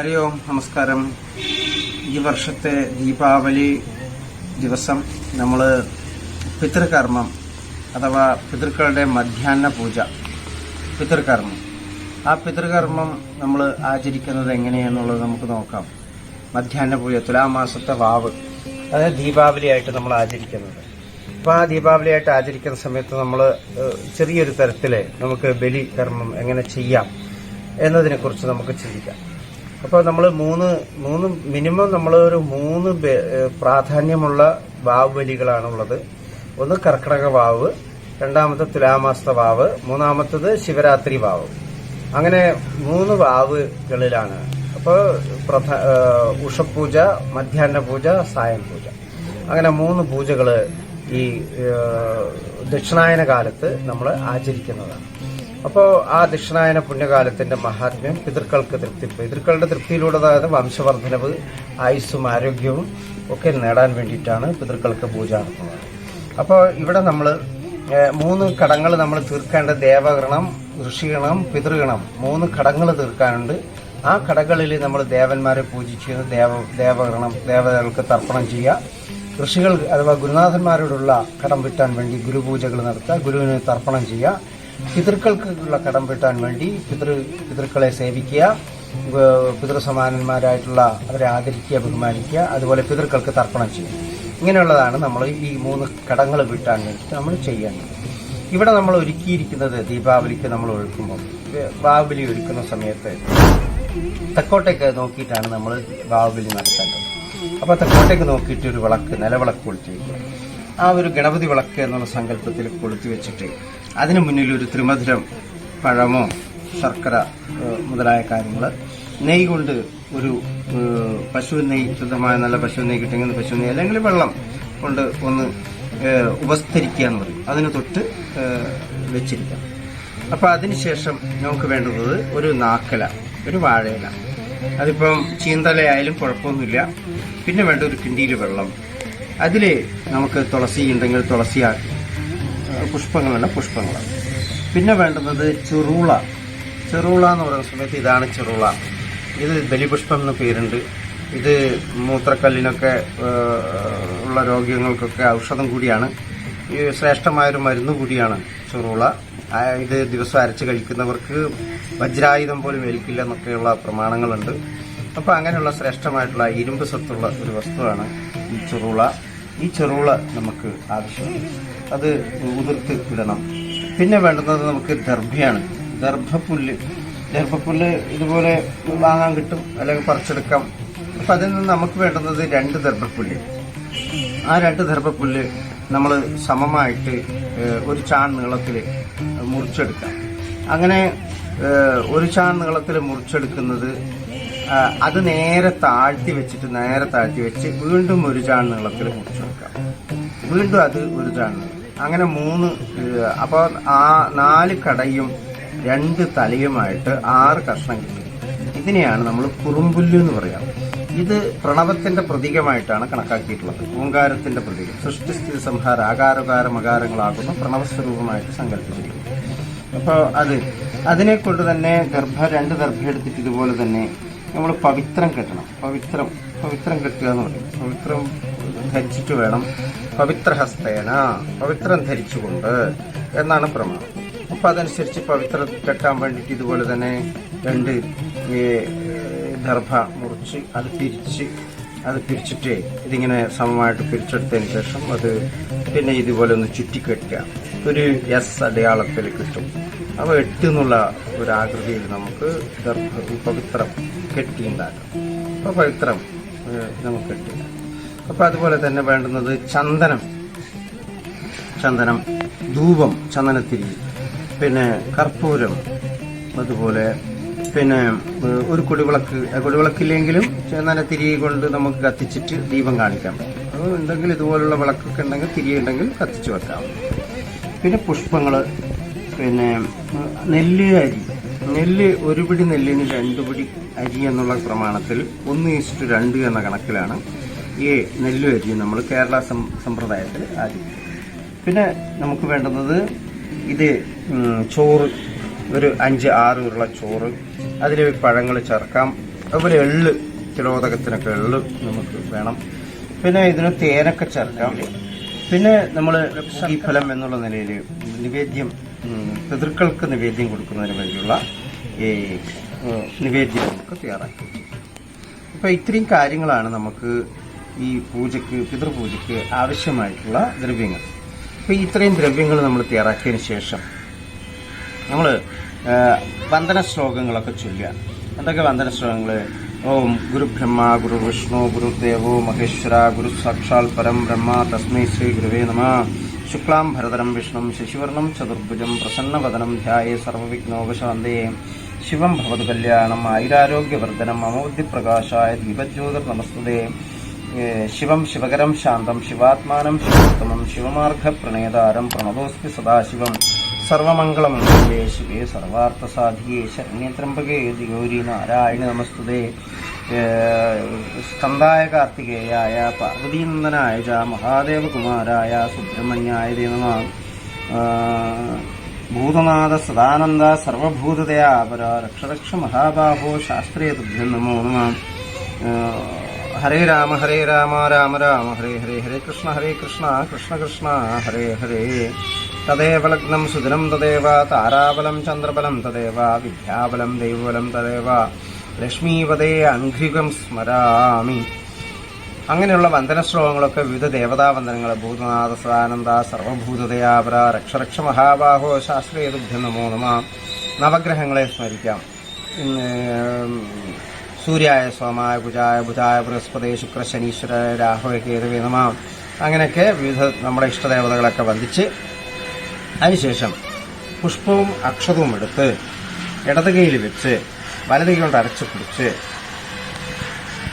ഹരി ഓം നമസ്കാരം. ഈ വർഷത്തെ ദീപാവലി ദിവസം നമ്മൾ പിതൃകർമ്മം അഥവാ പിതൃക്കളുടെ മധ്യാഹ്ന പൂജ പിതൃകർമ്മം. ആ പിതൃകർമ്മം നമ്മൾ ആചരിക്കുന്നത് എങ്ങനെയെന്നുള്ളത് നമുക്ക് നോക്കാം. മധ്യാഹ്ന പൂജ തുലാമാസത്തെ വാവ്. അതായത് ദീപാവലിയായിട്ട് നമ്മൾ ആചരിക്കുന്നത്. അപ്പോൾ ആ ദീപാവലിയായിട്ട് ആചരിക്കുന്ന സമയത്ത് നമ്മൾ ചെറിയൊരു തരത്തിൽ നമുക്ക് ബലി കർമ്മം എങ്ങനെ ചെയ്യാം എന്നതിനെക്കുറിച്ച് നമുക്ക് ചിന്തിക്കാം. അപ്പോൾ നമ്മൾ മൂന്ന് മൂന്ന് മിനിമം നമ്മൾ ഒരു മൂന്ന് പ്രാധാന്യമുള്ള വാവ് ബലികളാണുള്ളത്. ഒന്ന് കർക്കിടക വാവ് രണ്ടാമത്തെ തുലാമാസത്തെ വാവ് മൂന്നാമത്തത് ശിവരാത്രി വാവ്. അങ്ങനെ മൂന്ന് വാവുകളിലാണ്. അപ്പോൾ ഉഷപൂജ മധ്യാഹ്ന പൂജ സായം പൂജ. അങ്ങനെ മൂന്ന് പൂജകൾ ഈ ദക്ഷിണായന കാലത്ത് നമ്മൾ ആചരിക്കുന്നതാണ്. അപ്പോൾ ആ ദക്ഷിണായന പുണ്യകാലത്തിന്റെ മഹാത്മ്യം പിതൃക്കൾക്ക് തൃപ്തി പിതൃക്കളുടെ തൃപ്തിയിലൂടെ അതായത് വംശവർദ്ധനവ് ആയുസ്സും ആരോഗ്യവും ഒക്കെ നേടാൻ വേണ്ടിയിട്ടാണ് പിതൃക്കൾക്ക് പൂജ നടത്തുന്നത്. അപ്പോൾ ഇവിടെ നമ്മൾ മൂന്ന് കടങ്ങൾ നമ്മൾ തീർക്കേണ്ട ദേവഗണം ഋഷിഗണം പിതൃഗണം മൂന്ന് കടങ്ങൾ തീർക്കാനുണ്ട്. ആ കടകളിൽ നമ്മൾ ദേവന്മാരെ പൂജിച്ച് ദേവ ദേവഗണം ദേവതകൾക്ക് തർപ്പണം ചെയ്യുക. ഋഷികൾ അഥവാ ഗുരുനാഥന്മാരോടുള്ള കടം വിട്ടാൻ വേണ്ടി ഗുരുപൂജകൾ നടത്തുക ഗുരുവിന് തർപ്പണം ചെയ്യുക. പിതൃക്കൾക്കുള്ള കടം വീട്ടാൻ വേണ്ടി പിതൃ പിതൃക്കളെ സേവിക്കുക പിതൃസമാനന്മാരായിട്ടുള്ള അവരെ ആദരിക്കുക ബഹുമാനിക്കുക അതുപോലെ പിതൃക്കൾക്ക് തർപ്പണം ചെയ്യുക. ഇങ്ങനെയുള്ളതാണ് നമ്മൾ ഈ മൂന്ന് കടങ്ങൾ വീട്ടാൻ വേണ്ടി നമ്മൾ ചെയ്യേണ്ടത്. ഇവിടെ നമ്മൾ ഒരുക്കിയിരിക്കുന്നത് ദീപാവലിക്ക് നമ്മൾ ഒഴുക്കുമ്പോൾ ബാഹുബലി ഒരുക്കുന്ന സമയത്ത് തെക്കോട്ടേക്ക് നോക്കിയിട്ടാണ് നമ്മൾ ബാഹുബലി നടത്തേണ്ടത്. അപ്പോൾ തെക്കോട്ടേക്ക് നോക്കിയിട്ട് ഒരു വിളക്ക് നിലവിളക്ക് ഒളിച്ചിരിക്കുക ആ ഒരു ഗണപതി വിളക്ക് എന്നുള്ള സങ്കല്പത്തിൽ കൊളുത്തി വെച്ചിട്ട് അതിന് മുന്നിൽ ഒരു ത്രിമധുരം പഴമോ ശർക്കര മുതലായ കാര്യങ്ങൾ നെയ് കൊണ്ട് ഒരു പശു നെയ്യ് ശുദ്ധമായ നല്ല പശു നെയ്യ് കിട്ടുമെങ്കിൽ പശു നെയ്യ് അല്ലെങ്കിൽ വെള്ളം കൊണ്ട് ഒന്ന് ഉപസ്ഥരിക്കുക എന്ന് പറയും. അതിന് തൊട്ട് വെച്ചിരിക്കാം. അപ്പൊ അതിനുശേഷം നമുക്ക് വേണ്ടുന്നത് ഒരു നാക്കല ഒരു വാഴയില. അതിപ്പം ചീന്തലയായാലും കുഴപ്പമൊന്നുമില്ല. പിന്നെ വേണ്ട ഒരു കിണ്ടിയിൽ വെള്ളം. അതിൽ നമുക്ക് തുളസി ഉണ്ടെങ്കിൽ തുളസി പുഷ്പങ്ങളുണ്ട് പുഷ്പങ്ങൾ പിന്നെ വേണ്ടുന്നത് ചെറുള. ചെറുള എന്ന് പറയുന്ന സമയത്ത് ഇതാണ് ചെറുള. ഇത് ബലിപുഷ്പം എന്ന പേരുണ്ട്. ഇത് മൂത്രക്കല്ലിനൊക്കെ ഉള്ള രോഗ്യങ്ങൾക്കൊക്കെ ഔഷധം കൂടിയാണ്. ഈ ശ്രേഷ്ഠമായൊരു മരുന്ന് കൂടിയാണ് ചെറുള. ഇത് ദിവസം അരച്ച് കഴിക്കുന്നവർക്ക് വജ്രായുധം പോലും ഏൽക്കില്ല എന്നൊക്കെയുള്ള പ്രമാണങ്ങളുണ്ട്. അപ്പോൾ അങ്ങനെയുള്ള ശ്രേഷ്ഠമായിട്ടുള്ള ഇരുമ്പ് സത്തുള്ള ഒരു വസ്തുവാണ് ഈ ചെറുള. ഈ ചെറുള നമുക്ക് ആവശ്യമാണ്. അത് ഉതിർത്ത് ഇടണം. പിന്നെ വേണ്ടുന്നത് നമുക്ക് ദർഭയാണ്. ദർഭപ്പുല്ല്. ദർഭപ്പുല്ല് ഇതുപോലെ വാങ്ങാൻ കിട്ടും അല്ലെങ്കിൽ പറിച്ചെടുക്കാം. അപ്പം അതിൽ നിന്ന് നമുക്ക് വേണ്ടുന്നത് രണ്ട് ദർഭപ്പുല്ല്. ആ രണ്ട് ദർഭപ്പുല്ല് നമ്മൾ സമമായിട്ട് ഒരു ചാൺ നീളത്തിൽ മുറിച്ചെടുക്കാം. അങ്ങനെ ഒരു ചാൺ നീളത്തിൽ മുറിച്ചെടുക്കുന്നത് അത് നേരെ താഴ്ത്തി വെച്ചിട്ട് നേരെ താഴ്ത്തി വെച്ച് വീണ്ടും ഒരു ചാൺ നീളത്തിൽ മുറിച്ചു വെക്കാം. വീണ്ടും അത് ഒരു ചാൺ അങ്ങനെ മൂന്ന് അപ്പോൾ ആ നാല് കടയും രണ്ട് തലയുമായിട്ട് ആറ് കഷ്ണം കിട്ടും. ഇതിനെയാണ് നമ്മൾ കുറുമ്പുല്ല് എന്ന് പറയാം. ഇത് പ്രണവത്തിന്റെ പ്രതീകമായിട്ടാണ് കണക്കാക്കിയിട്ടുള്ളത്. ഓങ്കാരത്തിന്റെ പ്രതീകം. സൃഷ്ടിസ്ഥിതി സംഹാര ആകാരകാര മകാരങ്ങളാകുന്ന പ്രണവസ്വരൂപമായിട്ട് സങ്കല്പിച്ചിരിക്കുന്നു. അപ്പോൾ അത് അതിനെ കൊണ്ട് തന്നെ ഗർഭ രണ്ട് ഗർഭ എടുത്തിട്ട് ഇതുപോലെ തന്നെ നമ്മൾ പവിത്രം കെട്ടണം. പവിത്രം പവിത്രം കെട്ടുക എന്ന് പറയും. പവിത്രം ധരിച്ചിട്ട് വേണം പവിത്ര ഹസ്തേന പവിത്രം ധരിച്ചുകൊണ്ട് എന്നാണ് പ്രമാണം. അപ്പൊ അതനുസരിച്ച് പവിത്രം കെട്ടാൻ വേണ്ടിയിട്ട് ഇതുപോലെ തന്നെ രണ്ട് ദർഭ മുറിച്ച് അത് പിരിച്ച് അത് പിരിച്ചിട്ട് ഇതിങ്ങനെ സമമായിട്ട് പിരിച്ചെടുത്തതിന് ശേഷം അത് പിന്നെ ഇതുപോലെ ഒന്ന് ചുറ്റിക്കെട്ടുക. ഒരു എസ് അടയാളത്തിൽ കിട്ടും. അപ്പോൾ എട്ട് എന്നുള്ള ഒരു ആകൃതിയിൽ നമുക്ക് പവിത്രം കെട്ടിയുണ്ടാക്കാം. അപ്പോൾ പവിത്രം നമുക്ക് കെട്ടി അപ്പോൾ അതുപോലെ തന്നെ വേണ്ടുന്നത് ചന്ദനം. ചന്ദനം ധൂപം ചന്ദനത്തിരി പിന്നെ കർപ്പൂരം അതുപോലെ പിന്നെ ഒരു കുടിവിളക്ക് കുടിവിളക്കില്ലെങ്കിലും ചന്ദനത്തിരി കൊണ്ട് നമുക്ക് കത്തിച്ചിട്ട് ദീപം കാണിക്കാം. പറ്റും അത് ഉണ്ടെങ്കിൽ ഇതുപോലുള്ള വിളക്കൊക്കെ ഉണ്ടെങ്കിൽ തിരിയുണ്ടെങ്കിൽ കത്തിച്ച് വെക്കാം. പിന്നെ പുഷ്പങ്ങൾ പിന്നെ നെല്ല് അരി. നെല്ല് ഒരു പിടി നെല്ലിന് രണ്ട് പിടി അരി എന്നുള്ള പ്രമാണത്തിൽ ഒന്ന് ഈസ്റ്റ് രണ്ട് എന്ന കണക്കിലാണ് ഈ നെല്ല് അരി നമ്മൾ കേരള സമ്പ്രദായത്തിൽ അരി പിന്നെ നമുക്ക് വേണ്ടുന്നത് ഇത് ചോറ്. ഒരു അഞ്ച് ആറ് ഉരുള ചോറ്. അതിൽ പഴങ്ങൾ ചേർക്കാം. അതുപോലെ എള്ള് തിരോധകത്തിനൊക്കെ എള്ള് നമുക്ക് വേണം. പിന്നെ ഇതിന് തേനൊക്കെ ചേർക്കാം. പിന്നെ നമ്മൾ ഈ ഫലം എന്നുള്ള നിലയിൽ നിവേദ്യം പിതൃക്കൾക്ക് നിവേദ്യം കൊടുക്കുന്നതിന് വേണ്ടിയുള്ള ഈ നിവേദ്യം നമുക്ക് തയ്യാറാക്കി. അപ്പോൾ ഇത്രയും കാര്യങ്ങളാണ് നമുക്ക് ഈ പൂജയ്ക്ക് പിതൃപൂജയ്ക്ക് ആവശ്യമായിട്ടുള്ള ദ്രവ്യങ്ങൾ. അപ്പോൾ ഇത്രയും ദ്രവ്യങ്ങൾ നമ്മൾ തയ്യാറാക്കിയതിന് ശേഷം നമ്മൾ വന്ദന ശ്ലോകങ്ങളൊക്കെ ചൊല്ലുക. എന്തൊക്കെ വന്ദന ശ്ലോകങ്ങൾ ഓം ഗുരു ബ്രഹ്മ ഗുരു വിഷ്ണു ഗുരുദേവോ മഹേശ്വര ഗുരു സാക്ഷാൽ പരം ബ്രഹ്മ തസ്മൈ ശ്രീ ഗുരുവേ നമ. ശുക്ലാം ഭരതരം വിഷ്ണു ശശിവർണം ചതുർഭുജം പ്രസന്നവദനം ധ്യായേ സർവവിഘ്നോപശാന്തേ ശിവം ഭവതു കല്യാണം ആയുരാരോഗ്യവർദ്ധനം അമോദ്യപ്രകാശായ ദീപജ്യോതിർ നമസ്തുതേ ശിവം ശിവകരം ശാന്തം ശിവാത്മാനം ശിവോത്തമം ശിവമാർഗ പ്രണയതാരം പ്രണതോസ്മി സദാശിവം സർവമംഗളമംഗളേ ശിവേ സർവാർത്ഥസാധികേ ശരണ്യത്രംബകേ ഗൗരി നാരായണ നമസ്തുതേ। ഏ, സ്കന്ദായ കാർത്തികേയായ പാർവതീനന്ദനായ ച മഹാദേവകുമാരായ സുബ്രഹ്മണ്യായ ദേ നമ ഭൂതനാഥ സദാനന്ദ സർവഭൂതതയാപര രക്ഷരക്ഷ മഹാബാഹോ ശാസ്ത്രീയ തുഭ്യം നമോ നമ. ഹരേ രാമ ഹരേ രാമ രാമ രാമ ഹരേ ഹരേ ഹരേ കൃഷ്ണ ഹരേ കൃഷ്ണ കൃഷ്ണ കൃഷ്ണ ഹരേ ഹരേ. തദേവ ലഗ്നം സുദിനം തദേവ താരാബലം ചന്ദ്രബലം തദേവ വിദ്യാബലം ദൈവബലം തദേവ. ലക്ഷ്മീപദേ അംഘികം സ്മരാമി. അങ്ങനെയുള്ള വന്ദന ശ്ലോകങ്ങളൊക്കെ വിവിധ ദേവതാ വന്ദനങ്ങൾ ഭൂതനാഥ സദാനന്ദ സർവഭൂതദയാപര രക്ഷരക്ഷ മഹാബാഹോ ശാസ്ത്രീയ ദുഃഖം നമോ നമ. നവഗ്രഹങ്ങളെ സ്മരിക്കാം. സൂര്യായ സോമായ കുജായ ബുധായ ബൃഹസ്പതി ശുക്ര ശനീശ്വര രാഹുവ കേതുവേ നമ. അങ്ങനെയൊക്കെ വിവിധ നമ്മുടെ ഇഷ്ടദേവതകളൊക്കെ വന്ദിച്ച് അതിനുശേഷം പുഷ്പവും അക്ഷതവും എടുത്ത് ഇടതുകൈയിൽ വെച്ച് വലത് കൈ കൊണ്ട് പിടിച്ച്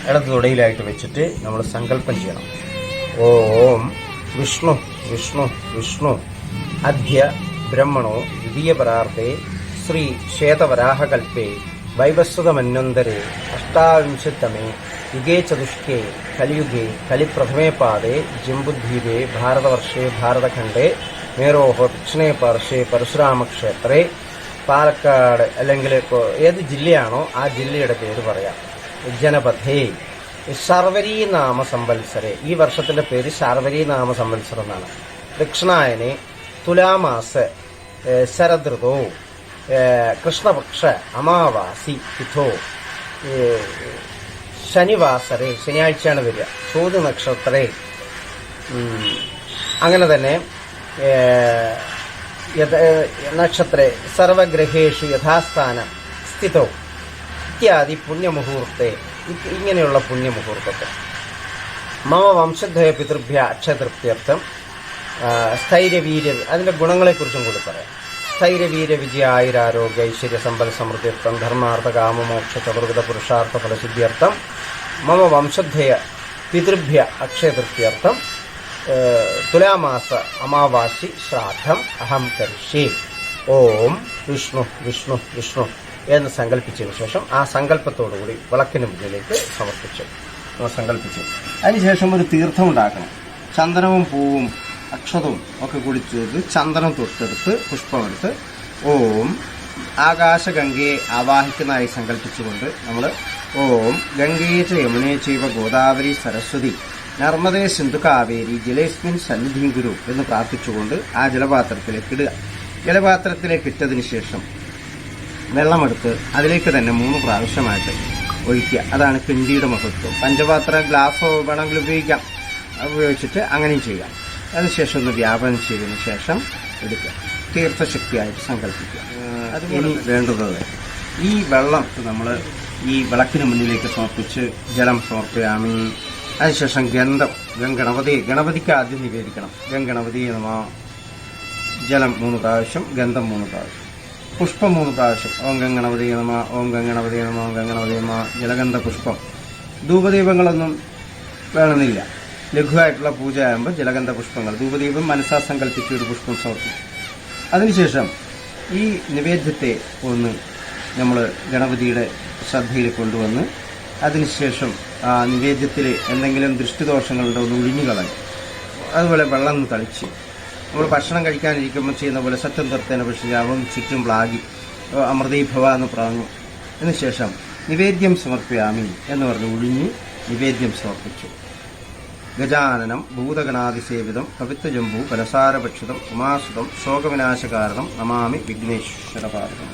ഇടത് തുടയിലായിട്ട് വെച്ചിട്ട് നമ്മൾ സങ്കല്പം ചെയ്യണം. ഓം വിഷ്ണു വിഷ്ണു വിഷ്ണു. അധ്യ ബ്രഹ്മണോ ദ്വിതീയ പരാർത്ഥേ ശ്രീ ശ്വേതവരാഹകൽപ്പേ വൈവസ്വതമന്വന്തരെ അഷ്ടാവിംശത്തമേ യുഗേ ചതുഷ്കേ കലിയുഗേ കലിപ്രഥമേ പാദേ ജംബുദ്വീപേ ഭാരതവർഷേ ഭാരതഖണ്ഡേ മേരോഹ ദക്ഷിണേ പാർശ്വേ പരശുരാമക്ഷേത്രേ പാലക്കാട് അല്ലെങ്കിൽ ഏത് ജില്ലയാണോ ആ ജില്ലയുടെ പേര് പറയാം. ജനപഥേ. ശർവരി നാമ സംവത്സരെ. ഈ വർഷത്തിന്റെ പേര് ശർവരി നാമ സംവത്സരം എന്നാണ്. ദക്ഷിണായനെ തുലാമാസ ശരദൃതോ കൃഷ്ണപക്ഷ അമാവാസി തിഥോ ശനിവാസരെ ശനിയാഴ്ചയാണ് വരിക. ചോദ്യ നക്ഷത്രേ. അങ്ങനെ തന്നെ നക്ഷത്രേ സർവഗ്രഹേഷു യഥാസ്ഥാനം സ്ഥിതവും ഇത്യാദി പുണ്യമുഹൂർത്തെ. ഇങ്ങനെയുള്ള പുണ്യമുഹൂർത്തത്തെ. മമ വംശദ്വയ പിതൃഭ്യ അക്ഷതൃപ്തിയർത്ഥം. സ്ഥൈര്യവീര്യ അതിന്റെ ഗുണങ്ങളെക്കുറിച്ചും കൂടി പറയാം. സ്ഥൈര്യവീര്യ വിജയ ആയുരാരോഗ്യ ഐശ്വര്യ സമ്പൽ സമൃദ്ധിയർത്ഥം. ധർമാർത്ഥ കാമമോക്ഷ ചതുർവിധ പുരുഷാർത്ഥ ഫലശുദ്ധിയർത്ഥം മമ വംശദ്വയ പിതൃഭ്യ അക്ഷയതൃപ്തിയർത്ഥം തുലാമാസ അമാവാസി ശ്രാദ്ധം അഹം കരിഷി ഓം വിഷ്ണു വിഷ്ണു വിഷ്ണു എന്ന് സങ്കല്പിച്ചതിന് ശേഷം ആ സങ്കല്പത്തോടുകൂടി വിളക്കിന് മുന്നിലേക്ക് സമർപ്പിച്ചു. സങ്കല്പിച്ചു. അതിനുശേഷം ഒരു തീർത്ഥം ഉണ്ടാക്കണം ചന്ദനവും പൂവും അക്ഷതവും ഒക്കെ കൂടി ചേർത്ത് ചന്ദനം തൊട്ടെടുത്ത് പുഷ്പമെടുത്ത് ഓം ആകാശഗംഗയെ ആവാഹിക്കുന്നതായി സങ്കല്പിച്ചുകൊണ്ട് നമ്മൾ ഓം ഗംഗയെ ച യമുനയെ ചൈവ ഗോദാവരി സരസ്വതി നർമ്മദേ സിന്ധു കാവേരി ജലേസ്മിൻ സന്നിധിം ഗുരു എന്ന് പ്രാർത്ഥിച്ചുകൊണ്ട് ആ ജലപാത്രത്തിലേക്ക് ഇടുക. ജലപാത്രത്തിലേക്ക് ഇട്ടതിന് ശേഷം വെള്ളമെടുത്ത് അതിലേക്ക് തന്നെ മൂന്ന് പ്രാവശ്യമായിട്ട് ഒഴിക്കുക. അതാണ് കിണ്ടിയുടെ മഹത്വം. പഞ്ചപാത്ര ഗ്ലാസ് വേണമെങ്കിൽ ഉപയോഗിക്കാം. ഉപയോഗിച്ചിട്ട് അങ്ങനെയും ചെയ്യാം. അതിനുശേഷം ഒന്ന് വ്യാപനം ചെയ്തതിന് ശേഷം എടുക്കുക. തീർത്ഥശക്തിയായിട്ട് സങ്കല്പിക്കുക. അത് ഇനി വേണ്ടുന്നത് ഈ വെള്ളം നമ്മൾ ഈ വിളക്കിന് മുന്നിലേക്ക് സമർപ്പിച്ച് ജലം സമർപ്പയാമി അതിനുശേഷം ഗന്ധം ഗംഗണപതി ഗണപതിക്ക് ആദ്യം നിവേദിക്കണം. ഗംഗണപതി നമ ജലം മൂന്ന് പ്രാവശ്യം ഗന്ധം മൂന്ന് പ്രാവശ്യം. പുഷ്പം മൂന്ന് പ്രാവശ്യം. ഓം ഗംഗണപതി നമ ഓം ഗംഗണപതി നമ ഓം ഗംഗണപതി നമ ജലഗന്ധ പുഷ്പം. ധൂപദീപങ്ങളൊന്നും വേണമെന്നില്ല. ലഘുവായിട്ടുള്ള പൂജ ആകുമ്പോൾ ജലഗന്ധ പുഷ്പങ്ങൾ. ധൂപദീപം മനസ്സാ സങ്കല്പിച്ച് ഒരു പുഷ്പം സമർപ്പിക്കും. അതിനുശേഷം ഈ നിവേദ്യത്തെ ഒന്ന് നമ്മൾ ഗണപതിയുടെ ശ്രദ്ധയിൽ കൊണ്ടുവന്ന് അതിനുശേഷം നിവേദ്യത്തിൽ എന്തെങ്കിലും ദൃഷ്ടിദോഷങ്ങളുണ്ടോ ഒന്ന് ഒഴിഞ്ഞു കളഞ്ഞു അതുപോലെ വെള്ളം ഒന്ന് തളിച്ച്. നമ്മൾ ഭക്ഷണം കഴിക്കാനിരിക്കുമ്പോൾ ചെയ്യുന്ന പോലെ സത്യം തർത്തേന പക്ഷിജാവും ചുറ്റും പ്ലാഗി അമൃതീഭവ എന്ന് പറഞ്ഞു. അതിനുശേഷം നിവേദ്യം സമർപ്പിയാമി എന്ന് പറഞ്ഞ് ഒഴിഞ്ഞ് നിവേദ്യം സമർപ്പിച്ചു. ഗജാനനം ഭൂതഗണാതിസേവിതം കവിത്വജംബു കലസാരഭക്ഷിതം ഉമാസുതം ശോകവിനാശകാരണം നമാമി വിഘ്നേശ്വരപാദം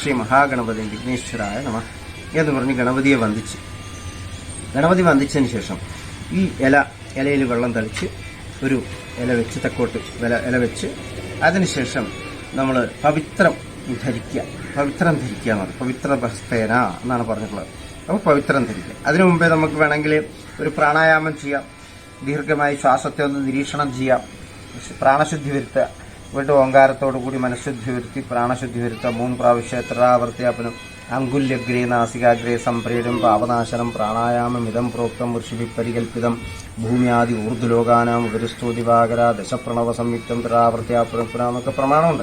ശ്രീ മഹാഗണപതി വിഘ്നേശ്വരായ നമ. എന്ന് പറഞ്ഞ് ഗണപതിയെ വന്ദിച്ച്. ഗണപതി വന്ദിച്ചതിന് ശേഷം ഈ ഇല ഇലയിൽ വെള്ളം തളിച്ച് ഒരു ഇല വെച്ച് തെക്കോട്ട് ഇല ഇല വെച്ച് അതിനുശേഷം നമ്മൾ പവിത്രം ധരിക്കുക. പവിത്രം ധരിക്കുക എന്നാണ്. പവിത്ര ഭസ്തേന എന്നാണ് പറഞ്ഞിട്ടുള്ളത്. അപ്പോൾ പവിത്രം ധരിക്കുക. അതിനു മുമ്പേ നമുക്ക് വേണമെങ്കിൽ ഒരു പ്രാണായാമം ചെയ്യാം. ദീർഘമായി ശ്വാസത്തെ ഒന്ന് നിരീക്ഷണം ചെയ്യാം. പ്രാണശുദ്ധി വരുത്തുക. വീണ്ടും ഓങ്കാരത്തോടു കൂടി മനഃശുദ്ധി വരുത്തി പ്രാണശുദ്ധി വരുത്തുക. മൂന്ന് പ്രാവശ്യം എത്ര ആവർത്തിയാപ്പനും അങ്കുല്യഗ്രേ നാസികാഗ്രേ സംപ്രേരം പാവനാശനം പ്രാണായാമം ഇതം പ്രോക്തം ഋഷിഭി പരികൽപ്പിതം ഭൂമ്യാദി ഊർദ്ധ്വലോകാനാം ഉപരിസ്തുതിവാകര ദശപ്രണവ സംയുക്തം ത്രാവർത്തിയാപ്പുറപ്പുര എന്നൊക്കെ പ്രമാണമുണ്ട്.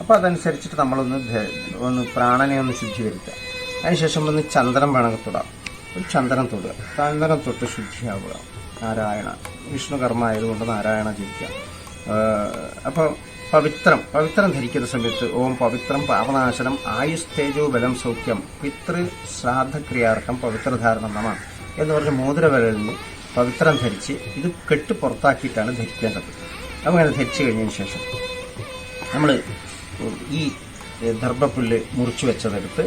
അപ്പോൾ അതനുസരിച്ചിട്ട് നമ്മളൊന്ന് ഒന്ന് പ്രാണനെ ഒന്ന് ശുദ്ധി വരുത്തുക അതിനുശേഷം ഒന്ന് ചന്ദ്രൻ വേണമെങ്കിൽ തൊടാം. ഒരു ചന്ദ്രൻ തൊടുക. ചന്ദ്രൻ തൊട്ട് ശുദ്ധിയാവുക. നാരായണ. വിഷ്ണു കർമ്മ ആയതുകൊണ്ട് നാരായണ ജീവിക്കുക അപ്പോൾ പവിത്രം. പവിത്രം ധരിക്കുന്ന സമയത്ത് ഓം പവിത്രം പാപനാശനം ആയുസ് തേജോ ബലം സൗഖ്യം പിതൃ ശ്രാദ്ധക്രിയാർത്ഥം പവിത്രധാരണം നമ എന്ന് പറഞ്ഞ മോതിരവിരലിന് പവിത്രം ധരിച്ച് ഇത് കെട്ട് പുറത്താക്കിയിട്ടാണ് ധരിക്കേണ്ടത്. അങ്ങനെ ധരിച്ചു കഴിഞ്ഞതിന് ശേഷം നമ്മൾ ഈ ദർഭപ്പുല്ല് മുറിച്ചു വെച്ചതെടുത്ത്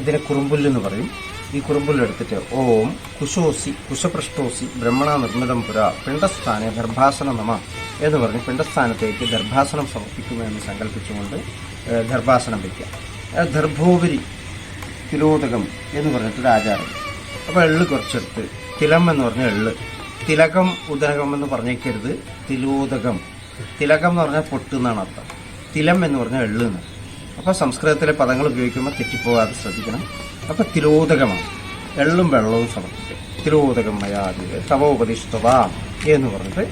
ഇതിനെ കുറുമ്പുല്ല് എന്ന് പറയും. ഈ കുറുമ്പിലെടുത്തിട്ട് ഓം കുശോസി കുശപൃഷ്ടോസി ബ്രഹ്മണ നിർമ്മിതം പുര പിണ്ടസ്ഥാനെ ഗർഭാസന നമ എന്ന് പറഞ്ഞ് പിണ്ടസ്ഥാനത്തേക്ക് ഗർഭാസനം സമർപ്പിക്കുമെന്ന് സങ്കല്പിച്ചുകൊണ്ട് ഗർഭാസനം വയ്ക്കുക ദർഭോപരി തിലോദകം എന്ന് പറഞ്ഞിട്ടൊരു ആചാരം. അപ്പോൾ എള്ള് കുറച്ചെടുത്ത് തിലം എന്ന് പറഞ്ഞ എള്ള്. തിലകം ഉദരകം എന്ന് പറഞ്ഞേക്കരുത് തിലോദകം. തിലകം എന്ന് പറഞ്ഞാൽ പൊട്ട് എന്നാണ് അർത്ഥം. തിലം എന്ന് പറഞ്ഞാൽ എള്ള് അപ്പോൾ സംസ്കൃതത്തിലെ പദങ്ങൾ ഉപയോഗിക്കുമ്പോൾ തെറ്റിപ്പോകാതെ ശ്രദ്ധിക്കണം. അപ്പോൾ തിരോദകമാണ് എള്ളും വെള്ളവും സമർപ്പിക്കുക. തിരോദകം തവ ഉപദിഷ്ടതാം എന്ന് പറഞ്ഞിട്ട്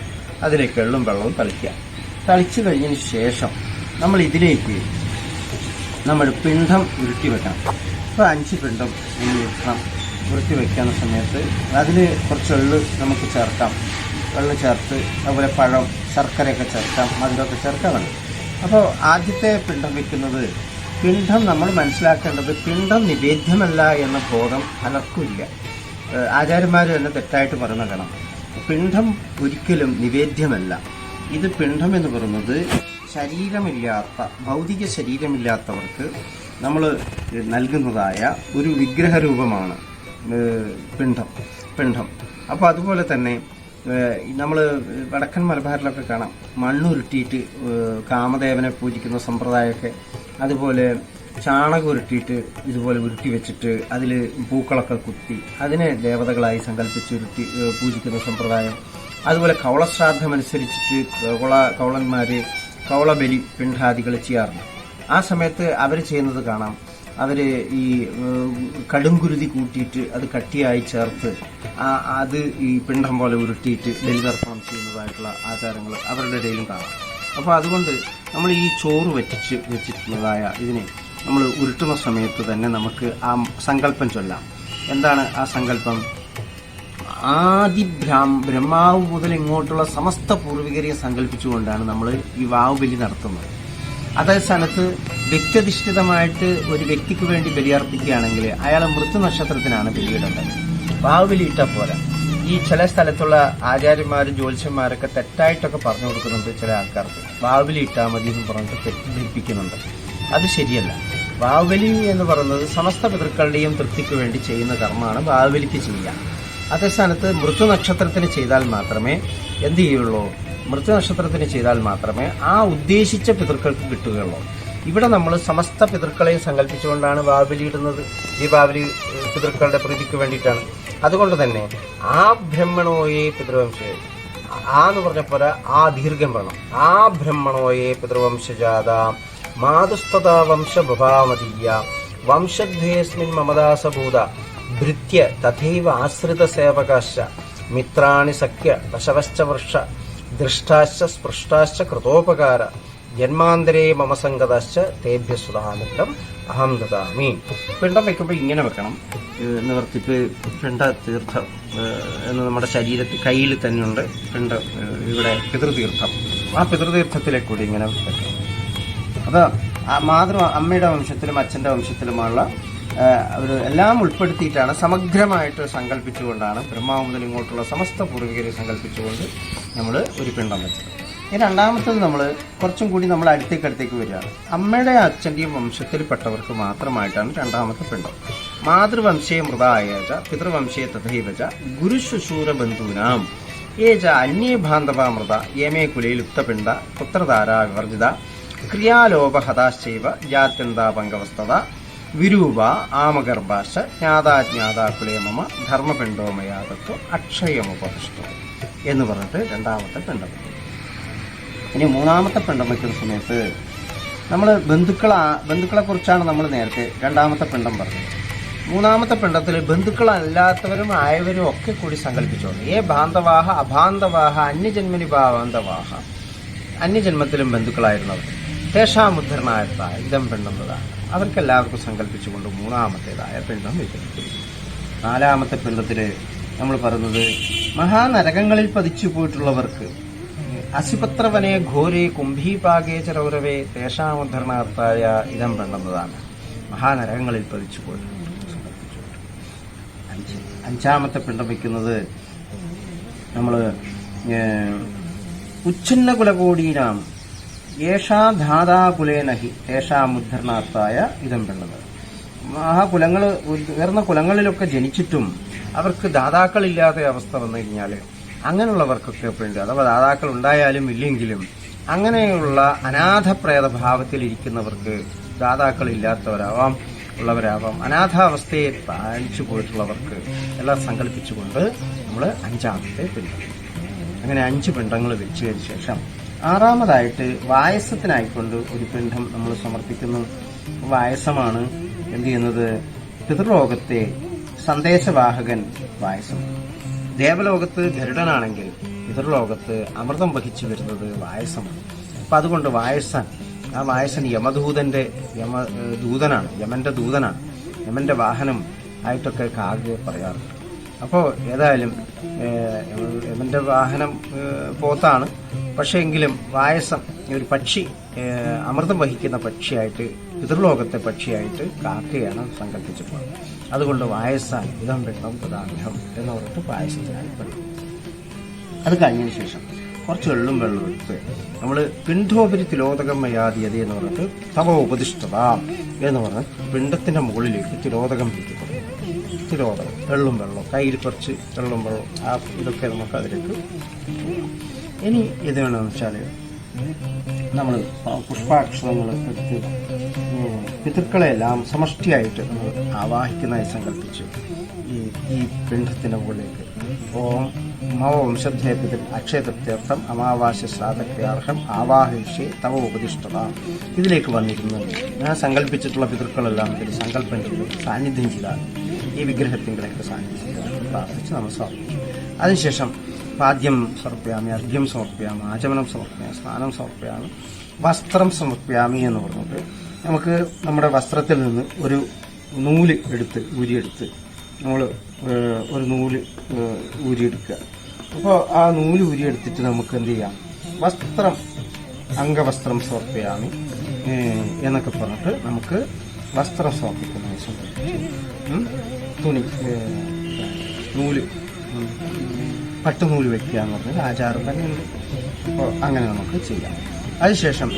അതിലേക്ക് എള്ളും വെള്ളവും തളിക്കുക. തളിച്ചു കഴിഞ്ഞതിന് ശേഷം നമ്മൾ ഇതിലേക്ക് നമ്മൾ പിണ്ഡം ഉരുട്ടി വെക്കണം. ഇപ്പോൾ അഞ്ച് പിണ്ഡം ഉരുട്ടണം ഉരുട്ടി വെക്കുന്ന സമയത്ത് അതിൽ കുറച്ച് എള്ള് നമുക്ക് ചേർക്കാം. വെള്ളം ചേർത്ത് അതുപോലെ പഴം ശർക്കരയൊക്കെ ചേർക്കാം. മധുരമൊക്കെ ചേർക്കാൻ വേണം അപ്പോൾ ആദ്യത്തെ പിണ്ഡം വയ്ക്കുന്നത് പിണ്ഡം നമ്മൾ മനസ്സിലാക്കേണ്ടത് പിണ്ഡം നിവേദ്യമല്ല എന്ന ബോധം പലർക്കുമില്ല ആചാര്യന്മാർ തന്നെ തെറ്റായിട്ട് പറയുന്ന കാണാം. പിണ്ഡം ഒരിക്കലും നിവേദ്യമല്ല. ഇത് പിണ്ഡം എന്ന് പറയുന്നത് ശരീരമില്ലാത്ത ഭൗതിക ശരീരമില്ലാത്തവർക്ക് നമ്മൾ നൽകുന്നതായ ഒരു വിഗ്രഹരൂപമാണ് പിണ്ഡം പിണ്ഡം. അപ്പോൾ അതുപോലെ തന്നെ നമ്മൾ വടക്കൻ മലബാറിലൊക്കെ കാണാം. മണ്ണുരുട്ടിയിട്ട് കാമദേവനെ പൂജിക്കുന്ന സമ്പ്രദായമൊക്കെ. അതുപോലെ ചാണകം ഉരുട്ടിയിട്ട് ഇതുപോലെ ഉരുട്ടി വെച്ചിട്ട് അതിൽ പൂക്കളൊക്കെ കുത്തി അതിനെ ദേവതകളായി സങ്കല്പിച്ച് ഉരുട്ടി പൂജിക്കുന്ന സമ്പ്രദായം. അതുപോലെ കവളശ്രാദ്ധമനുസരിച്ചിട്ട് കൗള കൗളന്മാര് കൗളബലി പിണ്ഡാദികൾ ചെയ്യാറുണ്ട്. ആ സമയത്ത് അവർ ചെയ്യുന്നത് കാണാം. അവർ ഈ കടും കടുംകുരുതി കൂട്ടിയിട്ട് അത് കട്ടിയായി ചേർത്ത് അത് ഈ പിണ്ടം പോലെ ഉരുട്ടിയിട്ട് ബലിതർപ്പണം ചെയ്യുന്നതായിട്ടുള്ള ആചാരങ്ങൾ അവരുടെ ഇടയിലും കാണാം. അപ്പോൾ അതുകൊണ്ട് നമ്മൾ ഈ ചോറ് വറ്റിച്ച് വെച്ചിട്ടുള്ളതായ ഇതിനെ നമ്മൾ ഉരുട്ടുന്ന സമയത്ത് തന്നെ നമുക്ക് ആ സങ്കല്പം ചൊല്ലാം. എന്താണ് ആ സങ്കല്പം? ആദി ബ്രാഹ്മ ബ്രഹ്മാവ് മുതൽ ഇങ്ങോട്ടുള്ള സമസ്ത പൂർവികരെയും സങ്കല്പിച്ചുകൊണ്ടാണ് നമ്മൾ ഈ വാവുബലി നടത്തുന്നത്. അതേ സ്ഥാനത്ത് വ്യക്തിയധിഷ്ഠിതമായിട്ട് ഒരു വ്യക്തിക്ക് വേണ്ടി ബലിയർപ്പിക്കുകയാണെങ്കിൽ അയാളെ മൃത്യു നക്ഷത്രത്തിനാണ് ബലിയിടേണ്ടത്. വാവുബലി പോലെ. ഈ ചില സ്ഥലത്തുള്ള ആചാര്യന്മാരും ജ്യോത്സ്യന്മാരൊക്കെ തെറ്റായിട്ടൊക്കെ പറഞ്ഞു കൊടുക്കുന്നുണ്ട് ചില ആൾക്കാർക്ക്. വാവുബലി ഇട്ടാൽ മതി എന്ന് പറഞ്ഞിട്ട് തെറ്റിദ്ധരിപ്പിക്കുന്നുണ്ട്. അത് ശരിയല്ല. വാവുബലി എന്ന് പറയുന്നത് സമസ്ത പിതൃക്കളുടെയും തൃപ്തിക്ക് വേണ്ടി ചെയ്യുന്ന കർമ്മമാണ് വാവുബലിക്ക് ചെയ്യുക. അതേ സ്ഥാനത്ത് മൃത്യു നക്ഷത്രത്തിന് ചെയ്താൽ മാത്രമേ എന്ത് ചെയ്യുള്ളൂ? മൃത്യു നക്ഷത്രത്തിന് ചെയ്താൽ മാത്രമേ ആ ഉദ്ദേശിച്ച പിതൃക്കൾക്ക് കിട്ടുകയുള്ളൂ. ഇവിടെ നമ്മൾ സമസ്ത പിതൃക്കളെയും സങ്കല്പിച്ചുകൊണ്ടാണ് ബാബലി ഇടുന്നത്. ദീപാവലി ഏഹ്, പിതൃക്കളുടെ പ്രീതിക്ക് വേണ്ടിയിട്ടാണ്. അതുകൊണ്ട് തന്നെ ആ ബ്രഹ്മണോയെ പിതൃവംശ ആ എന്ന് പറഞ്ഞ പോലെ ആ ദീർഘം വേണം. ആ ബ്രഹ്മണോയെ പിതൃവംശജാത മാതുസ്തത വംശഭവാമതീയ വംശദ്വേസ്മിൻ മമദാസഭൂത ഭൃത്യ തഥൈവ ആശ്രിത സേവകാശ മിത്രാണി സഖ്യ ദശവശ്ച വർഷ ദൃഷ്ടാശ്ച സ്പൃഷ്ടാശ്ച കൃതോപകാര. ജന്മാന്തരേ മമ സംഗതാശ്ച തേഭ്യ സുധാമിത്രം അഹം ദദാമി. പിണ്ടം വെക്കുമ്പോൾ ഇങ്ങനെ വെക്കണം. നിവർത്തിപ്പ് പിണ്ട തീർത്ഥം എന്ന് നമ്മുടെ ശരീരത്തിൽ കയ്യിൽ തന്നെയുണ്ട്. പിണ്ട ഇവിടെ പിതൃതീർത്ഥം. ആ പിതൃതീർത്ഥത്തിലേക്ക് കൂടി ഇങ്ങനെ വെക്കണം. അത് മാതൃ അമ്മയുടെ വംശത്തിലും അച്ഛന്റെ വംശത്തിലുമുള്ള ഒരു എല്ലാം ഉൾപ്പെടുത്തിയിട്ടാണ് സമഗ്രമായിട്ട് സങ്കല്പിച്ചുകൊണ്ടാണ് ബ്രഹ്മാവ് മുതൽ ഇങ്ങോട്ടുള്ള സമസ്ത പൂർവികരെ സങ്കല്പിച്ചുകൊണ്ട് നമ്മൾ ഒരു പിണ്ടം വെച്ചത്. രണ്ടാമത്തത് നമ്മൾ കുറച്ചും കൂടി നമ്മൾ അടുത്തേക്ക് അടുത്തേക്ക് വരികയാണ്. അമ്മയുടെ അച്ഛന്റെയും വംശത്തിൽപ്പെട്ടവർക്ക് മാത്രമായിട്ടാണ് രണ്ടാമത്തെ പിണ്ടം മാതൃവംശയെ മൃതായജ പിതൃവംശയെ തഥൈവജ ഗുരുശുശൂര ബന്ധൂനാം ഏജ അന്യേ ബാന്ധവാമൃത യമേ കുലയിൽ ഉക്തപിണ്ട പുത്രധാരാ വിവർജിത ക്രിയാലോപഹതാശ്ചൈവ ജാത്യന്താപങ്കവസ്തത വിരൂപ ആമഗർഭാശ ജ്ഞാതാജ്ഞാതാ ധർമ്മപിണ്ഡോമയാതത്വം മമ ധർമ്മപിണ്ഡോ മയാതത്വ അക്ഷയമുപതിഷ്ഠം എന്ന് പറഞ്ഞിട്ട് രണ്ടാമത്തെ പിണ്ഡം. ഇനി മൂന്നാമത്തെ പിണ്ഡം വയ്ക്കുന്ന സമയത്ത് നമ്മൾ ബന്ധുക്കളാ ബന്ധുക്കളെ കുറിച്ചാണ് നമ്മൾ നേരത്തെ രണ്ടാമത്തെ പിണ്ഡം പറഞ്ഞത്. മൂന്നാമത്തെ പിണ്ഡത്തിൽ ബന്ധുക്കളല്ലാത്തവരും ആയവരും ഒക്കെ കൂടി സങ്കല്പിച്ചോളൂ. ഏ ബാന്ധവാഹ അഭാന്തവാഹ അന്യജന്മനി ബാന്ധവാഹ അന്യജന്മത്തിലും ബന്ധുക്കളായിരുന്നവർ തേഷാമുദ്ധരണായത്തായ ഇതം പിണ്ഡന്നതാണ് അവർക്കെല്ലാവർക്കും സങ്കല്പിച്ചുകൊണ്ട് മൂന്നാമത്തേതായ പിണ്ഡം വയ്ക്കുന്നു നാലാമത്തെ പിണ്ഡത്തിൽ നമ്മൾ പറയുന്നത് മഹാനരകങ്ങളിൽ പതിച്ചു പോയിട്ടുള്ളവർക്ക് അസിപത്രവനെ ഘോരെ കുംഭീപാകേ ചരൗരവേ തേഷാമുദ്ധരണാർത്ഥായ ഇതം പെണ്ണുന്നതാണ്. മഹാനരകങ്ങളിൽ പതിച്ചു പോയിട്ടുണ്ട് അഞ്ച് അഞ്ചാമത്തെ പിണ്ടം വയ്ക്കുന്നത് നമ്മൾ ഉച്ഛിന്ന കുലകോടീനാം യേഷാ ഏഷാ തേഷാമുദ്ധരണാർത്ഥായ ഇതം പെണ്ണത് കുലങ്ങൾ ഉയർന്ന കുലങ്ങളിലൊക്കെ ജനിച്ചിട്ടും അവർക്ക് ദാതാക്കളില്ലാത്ത അവസ്ഥ വന്നു കഴിഞ്ഞാൽ അങ്ങനെയുള്ളവർക്കൊക്കെ വേണ്ടി അഥവാ ദാതാക്കൾ ഉണ്ടായാലും ഇല്ലെങ്കിലും അങ്ങനെയുള്ള അനാഥപ്രേത ഭാവത്തിൽ ഇരിക്കുന്നവർക്ക് ദാതാക്കളില്ലാത്തവരാവാം ഉള്ളവരാവാം. അനാഥാവസ്ഥയെ പാലിച്ചു പോയിട്ടുള്ളവർക്ക് എല്ലാം സങ്കല്പിച്ചുകൊണ്ട് നമ്മൾ അഞ്ചാമത്തെ പിണ്ടം. അങ്ങനെ അഞ്ച് പിണ്ടങ്ങൾ വെച്ചതിന് ശേഷം ആറാമതായിട്ട് വായസത്തിനായിക്കൊണ്ട് ഒരു പിണ്ഡം നമ്മൾ സമർപ്പിക്കുന്നു. വായസമാണ് എന്ത് ചെയ്യുന്നത്? പിതൃലോകത്തെ സന്ദേശവാഹകൻ വായസം. ദേവലോകത്ത് ഗരുഡനാണെങ്കിൽ പിതൃലോകത്ത് അമൃതം വഹിച്ചു വരുന്നത് വായസമാണ്. അപ്പൊ അതുകൊണ്ട് വായസൻ ആ വായസൻ യമദൂതന്റെ യമ ദൂതനാണ് യമന്റെ ദൂതനാണ്. യമന്റെ വാഹനം ആയിട്ടൊക്കെ കാകെ പറയാറുണ്ട്. അപ്പോൾ ഏതായാലും യമന്റെ വാഹനം പോത്താണ്. പക്ഷേ എങ്കിലും വായസം ഒരു പക്ഷി അമൃതം വഹിക്കുന്ന പക്ഷിയായിട്ട് പിതൃലോകത്തെ പക്ഷിയായിട്ട് കാക്കയാണ് സങ്കല്പിച്ചിട്ടുള്ളത് അതുകൊണ്ട് വായസാൻ ഇതം വെള്ളം പ്രധാനം എന്ന് പറഞ്ഞിട്ട് പായസത്തിനായി പറയും അത് കഴിഞ്ഞതിന് ശേഷം കുറച്ച് വെള്ളം വെള്ളം എടുത്ത് നമ്മൾ പിണ്ഡോപരി തിലോതകം മയാതിയതി എന്ന് പറഞ്ഞിട്ട് തവ ഉപദിഷ്ടത എന്ന് പറഞ്ഞ് പിണ്ടത്തിന്റെ മുകളിലേക്ക് തിലോതകം വീട്ടിക്കൊടുക്കും തിലോതകം എള്ളും വെള്ളം കയ്യിൽ കുറച്ച് വെള്ളം വെള്ളം ആ ഇതൊക്കെ നമുക്ക് അതിലേക്ക് ഇനി ഇത് വേണമെന്ന് വെച്ചാൽ നമ്മൾ പുഷ്പാക്ഷരങ്ങൾ എടുത്ത് പിതൃക്കളെല്ലാം സമഷ്ടിയായിട്ട് നമ്മൾ ആവാഹിക്കുന്നതായി സങ്കല്പിച്ചു. ഈ ഈ പിണ്ഡത്തിന്റെ മുകളിലേക്ക്. ഓം മമ വംശധ്യേ പിതൃ അക്ഷയതൃപ്ത്യർത്ഥം അമാവാസ്യ ശ്രാദ്ധക്രിയാർഹം ആവാഹിഷി തവ ഉപദിഷ്ടത. ഇതിലേക്ക് വന്നിരുന്നുണ്ട് ഞാൻ സങ്കല്പിച്ചിട്ടുള്ള പിതൃക്കളെല്ലാം ഇതിൽ സങ്കല്പം ചെയ്ത് സാന്നിധ്യം ചെയ്താൽ ഈ വിഗ്രഹത്തിങ്കിലേക്ക് സാന്നിധ്യം ചെയ്താൽ പ്രാർത്ഥിച്ച് സമർപ്പിച്ചു. അതിനുശേഷം പാദ്യം സമർപ്പയാമി അർഘ്യം സമർപ്പയാമി ആചമനം സമർപ്പയാമി സ്നാനം സമർപ്പയാമി വസ്ത്രം സമർപ്പയാമി എന്ന് പറഞ്ഞിട്ട് നമുക്ക് നമ്മുടെ വസ്ത്രത്തിൽ നിന്ന് ഒരു നൂൽ എടുത്ത് ഊരിയെടുത്ത് നമ്മൾ ഒരു നൂൽ ഊരിയെടുക്കുക. അപ്പോൾ ആ നൂൽ ഊരിയെടുത്തിട്ട് നമുക്ക് എന്ത് ചെയ്യാം? വസ്ത്രം അംഗവസ്ത്രം സമർപ്പയാമി എന്നൊക്കെ പറഞ്ഞിട്ട് നമുക്ക് വസ്ത്രം സമർപ്പിക്കുന്ന തുണി നൂൽ. പട്ടുനൂൽ വെക്കുക എന്ന് പറഞ്ഞൊരു ആചാരം തന്നെയുണ്ട് അപ്പോൾ അങ്ങനെ നമുക്ക് ചെയ്യാം. അതിനുശേഷം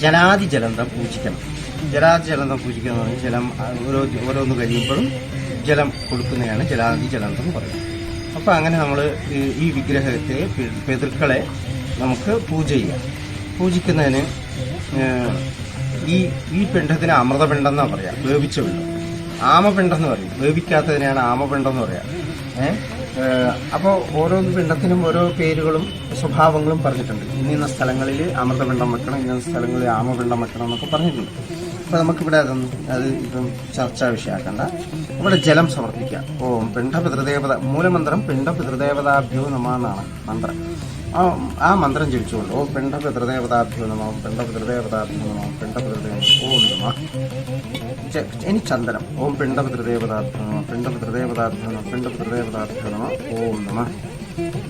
ജലാതി ജലന്തം പൂജിക്കണം. ജലാതി ജലന്തം പൂജിക്കുക എന്ന് പറഞ്ഞാൽ ജലം ഓരോ ഓരോന്ന് കഴിയുമ്പോഴും ജലം കൊടുക്കുന്നതാണ് ജലാതി ജലന്തം പറയുന്നത്. അപ്പോൾ അങ്ങനെ നമ്മൾ ഈ വിഗ്രഹത്തെ പിതൃക്കളെ നമുക്ക് പൂജ ചെയ്യാം. പൂജിക്കുന്നതിന് ഈ ഈ പിണ്ഡത്തിന് അമൃതപിണ്ഡം എന്നാ പറയാ വേവിച്ച പിണ്ഡം. ആമപിണ്ഡം എന്ന് പറയും. വേവിക്കാത്തതിനെയാണ് ആമപിണ്ഡം എന്ന് പറയാ. ഏഹ് അപ്പോൾ ഓരോ പിണ്ടത്തിനും ഓരോ പേരുകളും സ്വഭാവങ്ങളും പറഞ്ഞിട്ടുണ്ട്. ഇന്ന സ്ഥലങ്ങളിൽ അമൃതപിണ്ടം വെക്കണം ഇന്ന സ്ഥലങ്ങളിൽ ആമപിണ്ടം വെക്കണം എന്നൊക്കെ പറഞ്ഞിട്ടുണ്ട്. അപ്പോൾ നമുക്കിവിടെ അതൊന്നും അത് ഇപ്പം ചർച്ചാ വിഷയമാക്കണ്ട ഇവിടെ ജലം സമർപ്പിക്കുക. ഓം പിണ്ഡ പിതൃദേവത മൂലമന്ത്രം പിണ്ഡ പിതൃദേവതാഭ്യോ നമ എന്നാണ് മന്ത്രം. ആ ആ മന്ത്രം ജപിച്ചുകൊണ്ട് ഓം പിണ്ഡ പിതൃദേവതാഭ്യോ നമ ഓം പിണ്ഡ പിതൃദേവതാഭ്യോ നമ ഓം നമ. ഇനി ചന്ദനം. ഓം പിണ്ഡപിതൃദേവതാഭ്യോ നമ പിണ്ഡപിതൃദേവതാഭ്യോ നമ പിണ്ഡപിതൃദേവതാഭ്യോ നമോ ഓം നമ.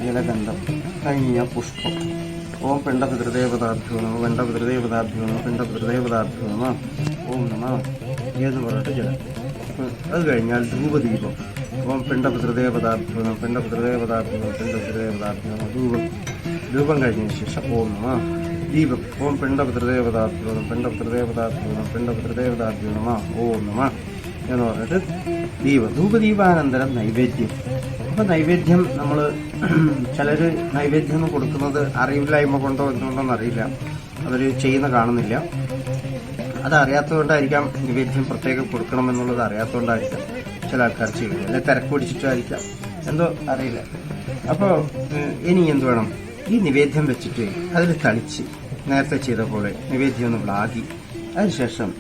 ജലഗന്ധം കഴിഞ്ഞ പുഷ്പം. ഓം പിണ്ടപിതൃദേവതാഭ്യോ നമ പിണ്ടപിതൃദേവതാഭ്യോ നമ പിണ്ടപിതൃദേവതാഭ്യോ നമോ ഓം നമ. എന്ന് പറഞ്ഞിട്ട് ജലം അത് കഴിഞ്ഞാൽ ധൂപദീപം. ഓം പിണ്ഡപുത്രദേവ പദാർത്ഥം പിണ്ഡപുത്രദേവ പദാർത്ഥം പിണ്ഡപുത്രദേവ പദാർത്ഥം ധൂപം രൂപം കഴിഞ്ഞതിന് ശേഷം ഓം നമ. ദീപം ഓം നമ പദാർത്ഥം നമ പദാർത്ഥം നമ. ഓം നമ എന്ന് പറഞ്ഞിട്ട് ദീപ. ധൂപദീപാനന്തരം നൈവേദ്യം. അപ്പം നൈവേദ്യം നമ്മൾ ചിലർ നൈവേദ്യം കൊടുക്കുന്നത് അറിവില്ലായ്മ കൊണ്ടോ എന്തുകൊണ്ടോന്ന് അറിയില്ല. അവർ ചെയ്യുന്ന കാണുന്നില്ല. അത് നിവേദ്യം പ്രത്യേകം കൊടുക്കണം എന്നുള്ളത് അറിയാത്തതുകൊണ്ടായിരിക്കാം. ചില ആൾക്കാർ ചെയ്യുന്നത്. അല്ലെ തിരക്ക് പിടിച്ചിട്ടായിരിക്കാം. എന്തോ അറിയില്ല. അപ്പോൾ ഇനി എന്ത് വേണം? ഈ നിവേദ്യം വെച്ചിട്ട് അതിൽ തളിച്ച് നേരത്തെ ചെയ്ത പോലെ നിവേദ്യം ഒന്ന് വ്ളാകി അതിനുശേഷം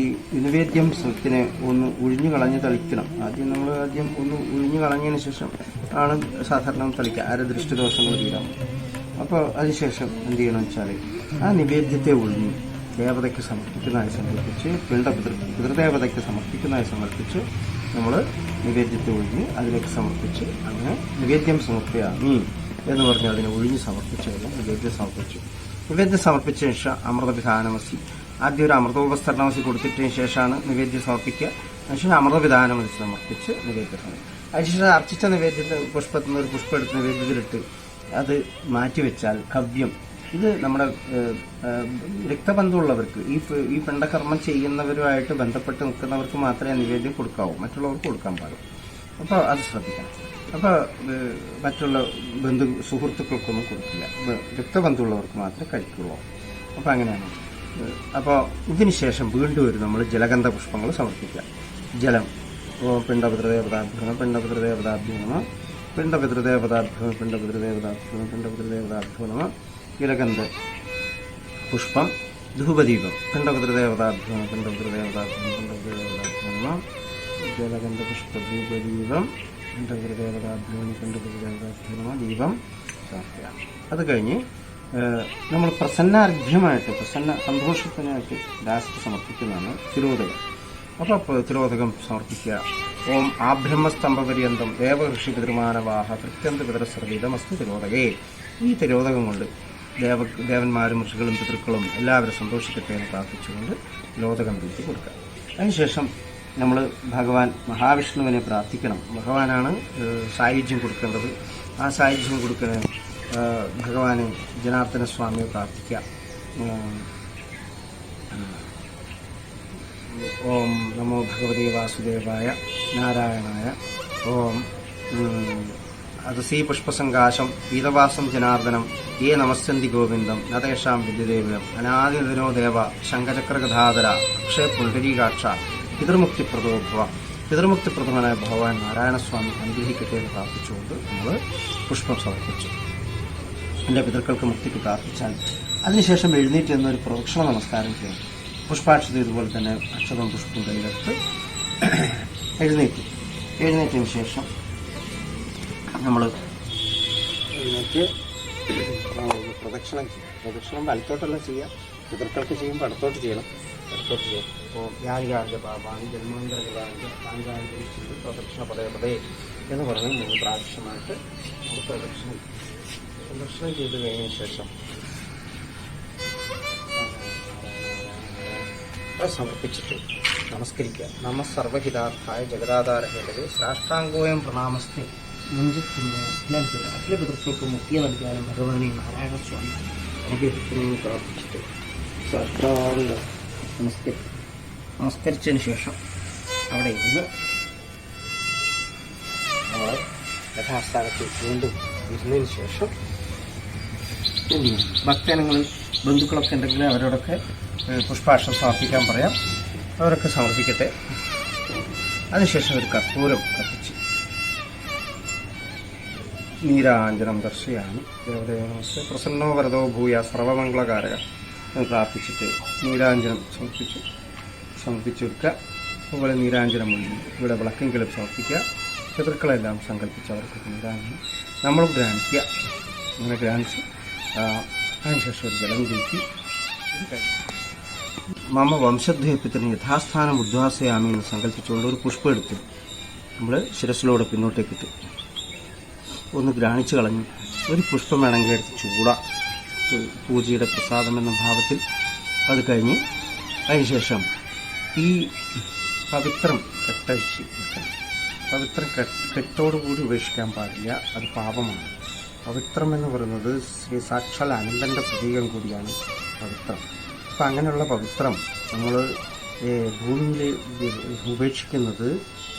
ഈ നിവേദ്യം സ്വത്തിനെ ഒന്ന് ഉഴിഞ്ഞു കളഞ്ഞ് തളിക്കണം. ആദ്യം നമ്മൾ ആദ്യം ഒന്ന് ഉഴിഞ്ഞു കളഞ്ഞതിന് ശേഷം ആണ് സാധാരണ തളിക്കുക. ആരെ ദൃഷ്ടിദോഷങ്ങൾ കൂടിയിടാം അപ്പോൾ അതിനുശേഷം എന്ത് ചെയ്യണം വെച്ചാൽ ആ നിവേദ്യത്തെ ഒഴിഞ്ഞ് ദേവതയ്ക്ക് സമർപ്പിക്കുന്നതായി സങ്കല്പിച്ച് പിണ്ട പിതൃ പിതൃദേവതയ്ക്ക് സമർപ്പിക്കുന്നതായി സങ്കല്പിച്ച് നമ്മൾ നിവേദ്യത്തെ ഒഴിഞ്ഞ് അതിലേക്ക് സമർപ്പിച്ച് അങ്ങനെ നിവേദ്യം സമർപ്പിയാമി എന്ന് പറഞ്ഞ് അതിനെ ഒഴിഞ്ഞ് സമർപ്പിച്ച് കഴിഞ്ഞാൽ നിവേദ്യം സമർപ്പിച്ചു. നിവേദ്യം സമർപ്പിച്ച ശേഷം അമൃതവിധാനമസി. ആദ്യം ഒരു അമൃതോപസ്തരണമസി കൊടുത്തിട്ടതിന് ശേഷമാണ് നിവേദ്യം സമർപ്പിക്കുക. അതിനുശേഷം അമൃതവിധാനമസി സമർപ്പിച്ച് നിവേദ്യം അതിനുശേഷം അർച്ചിച്ച നിവേദ്യത്തെ പുഷ്പത്തിൽ നിന്ന് ഒരു പുഷ്പം എടുത്ത് നിവേദ്യത്തിലിട്ട് അത് മാറ്റിവെച്ചാൽ കവ്യം ഇത് നമ്മുടെ രക്തബന്ധമുള്ളവർക്ക് ഈ ഈ പിണ്ടകർമ്മം ചെയ്യുന്നവരുമായിട്ട് ബന്ധപ്പെട്ട് നിൽക്കുന്നവർക്ക് മാത്രമേ നിവേദ്യം കൊടുക്കാവൂ. മറ്റുള്ളവർക്ക് കൊടുക്കാൻ പാടും അപ്പോൾ അത് ശ്രദ്ധിക്കണം. അപ്പോൾ മറ്റുള്ള ബന്ധു സുഹൃത്തുക്കൾക്കൊന്നും കൊടുക്കില്ല. രക്തബന്ധമുള്ളവർക്ക് മാത്രമേ കഴിക്കുള്ളൂ. അപ്പോൾ അങ്ങനെയാണ്. അപ്പോൾ ഇതിന് ശേഷം വീണ്ടും ഒരു നമ്മൾ ജലഗന്ധ പുഷ്പങ്ങൾ സമർപ്പിക്കുക. ജലം. പിണ്ടപിതൃദേവതാഭ്യൂഹം പിണ്ടപിതൃദേവതാഭ്യം പിണ്ടപിതൃദേവതാഭ്യൂഹം പിണ്ടപിതൃദേവതാഭ്യൂഹം പിണ്ടപിതൃദേവതാഭ്യോ ജലഗന്ധ പുഷ്പം ധൂപദീപം പിണ്ടപിതൃദേവതാഭ്യോ പിണ്ടപിതൃദേവതാഭ്യോ പിണ്ടപിതൃദേവതാഭ്യോ നമ ജലഗന്ധ പുഷ്പ ധൂപദീപം പിണ്ടപിതൃദേവതാഭ്യോ പിണ്ടപിതൃദേവതാഭ്യോ നമ ദീപം അത് കഴിഞ്ഞ് നമ്മൾ പ്രസന്നാർഘ്യമായിട്ട് പ്രസന്ന സന്തോഷത്തിനായിട്ട് ലാസ്റ്റ് സമർപ്പിക്കുന്നതാണ് തിരോധകം അപ്പോൾ തിരോധകം സമർപ്പിക്കുക. ഓം ആബ്രഹ്മസ്തംഭപര്യന്തം ദേവഋഷി പിതൃമാനവാഹ തൃത്യന്ത പിതൃസർവീതമസ്തു തിരോധകേ ഈ തിരോധകം കൊണ്ട് ദേവ ദേവന്മാരും ഋഷികളും പിതൃക്കളും എല്ലാവരും സന്തോഷിക്കട്ടെ എന്ന് പ്രാർത്ഥിച്ചുകൊണ്ട് ലോതകം വീട്ടി കൊടുക്കുക അതിനുശേഷം നമ്മൾ ഭഗവാൻ മഹാവിഷ്ണുവിനെ പ്രാർത്ഥിക്കണം. ഭഗവാനാണ് സായുജ്യം കൊടുക്കേണ്ടത്. ആ സായുജ്യം കൊടുക്കുന്ന ഭഗവാന് ജനാർദ്ദന സ്വാമിയെ പ്രാർത്ഥിക്കുക ഓം നമോ ഭഗവതി വാസുദേവായ നാരായണായ. ഓം അതസീ പുഷ്പസങ്കാശം ഗീതവാസം ജനാർദ്ദനം ഏ നമസ്സന്തി ഗോവിന്ദം നതേഷാം വിദ്യദേവിനം അനാദിനോ ദേവ ശങ്കചക്രഗധാധര അക്ഷയ പുണ്ടരീകാക്ഷ പിതൃമുക്തിപ്രദോഭവ. പിതൃമുക്തിപ്രദമനായ ഭഗവാൻ നാരായണസ്വാമി അനുഗ്രഹിക്കട്ടെ എന്ന് പ്രാർത്ഥിച്ചുകൊണ്ട് നമ്മൾ പുഷ്പം സമർപ്പിച്ചു. എന്റെ പിതൃക്കൾക്ക് മുക്തിക്ക് പ്രാർത്ഥിച്ചാൽ അതിനുശേഷം എഴുന്നേറ്റ് എന്നൊരു പ്രദക്ഷിണ നമസ്കാരം ചെയ്യും. പുഷ്പാക്ഷത ഇതുപോലെ തന്നെ അക്ഷതം പുഷ്പം കയ്യിലെടുത്ത് എഴുന്നേറ്റ്. എഴുന്നേറ്റതിന് ശേഷം നമ്മൾ പ്രദക്ഷിണം ചെയ്യും പ്രദക്ഷിണം വലത്തോട്ടല്ല ചെയ്യുക. പിതൃക്കൾക്ക് ചെയ്യുമ്പോൾ അടുത്തോട്ട് ചെയ്യണം. അടുത്തോട്ട് ചെയ്യണം. അപ്പോൾ യാരികാർജ പാപാണി ജന്മാന്തരകളാഞ്ച ചെയ്ത് പ്രദക്ഷിണ പദേ എന്ന് പറഞ്ഞ് മൂന്ന് പ്രാവശ്യമായിട്ട് നമ്മൾ പ്രദക്ഷിണം പ്രദക്ഷിണം ചെയ്ത് കഴിഞ്ഞ ശേഷം സമർപ്പിച്ചിട്ട് നമസ്കരിക്കുക. നമ സർവഹിതാർത്ഥായ ജഗദാധാര ഹേതവേ സാഷ്ടാംഗോയം പ്രണാമസ്തി. മുഞ്ചത്തിന്റെ അഖില അഖില പിതൃക്കൾക്ക് മുക്തി നൽകാനും ഭഗവാനെ നാരായണസ്വാമി അനുഗ്രഹിക്കുന്നു പ്രാർത്ഥിച്ചിട്ട് നമസ്കരിച്ചു നമസ്കരി നമസ്കരിച്ചതിന് ശേഷം അവിടെ ഇരുന്ന് നമ്മൾ യഥാസ്ഥാനത്ത് വീണ്ടും ഇരുന്നതിന് ശേഷം ഭക്തജനങ്ങളിൽ ബന്ധുക്കളൊക്കെ ഉണ്ടെങ്കിൽ അവരോടൊക്കെ പുഷ്പാക്ഷം സമർപ്പിക്കാൻ പറയാം. അവരൊക്കെ സമർപ്പിക്കട്ടെ. അതിനുശേഷം ഒരു കർപ്പൂരം കത്തിച്ച് നീരാഞ്ജനം ദർശയാണ്. ദേവദേവനമസ്തേ പ്രസന്നോ വരതോ ഭൂയ സർവമംഗളകാരക എന്ന് പ്രാർത്ഥിച്ചിട്ട് നീരാഞ്ജനം സമർപ്പിച്ചു. സമർപ്പിച്ചു വെക്കുക അതുപോലെ നീരാഞ്ജനം ഒഴിഞ്ഞു ഇവിടെ വിളക്കെങ്കിലും സമർപ്പിക്കുക. ശത്രുക്കളെല്ലാം സങ്കല്പിച്ച് അവർക്ക് നീരാഞ്ജനം. നമ്മളും ഗ്രാനിക്കുക അങ്ങനെ ഗ്രാനിച്ച് അതിനുശേഷം ഒരു ജലം കയറ്റി മമ്മ വംശദ്വയപ്പത്തിന് യഥാസ്ഥാനം ഉദ്വാസയാമി എന്ന് സങ്കല്പിച്ചുകൊണ്ട് ഒരു പുഷ്പം എടുത്ത് നമ്മൾ ശിരസിലൂടെ പിന്നോട്ടേക്കിട്ട് ഒന്ന് ഗ്രാണിച്ച് കളഞ്ഞു ഒരു പുഷ്പം വേണമെങ്കിൽ എടുത്ത് ചൂട. പൂജയുടെ പ്രസാദം എന്ന ഭാവത്തിൽ അത് കഴിഞ്ഞ് അതിനുശേഷം ഈ പവിത്രം കെട്ടഴിച്ച് വെക്കണം പവിത്രം കെട്ട് കെട്ടോടുകൂടി ഉപേക്ഷിക്കാൻ പാടില്ല. അത് പാപമാണ്. പവിത്രം എന്ന് പറയുന്നത് ശ്രീ സാക്ഷാൽ അനന്തന്റെ പ്രതീകം കൂടിയാണ് പവിത്രം. അപ്പം അങ്ങനെയുള്ള പവിത്രം നമ്മൾ ഭൂമിയിൽ ഉപേക്ഷിക്കുന്നത്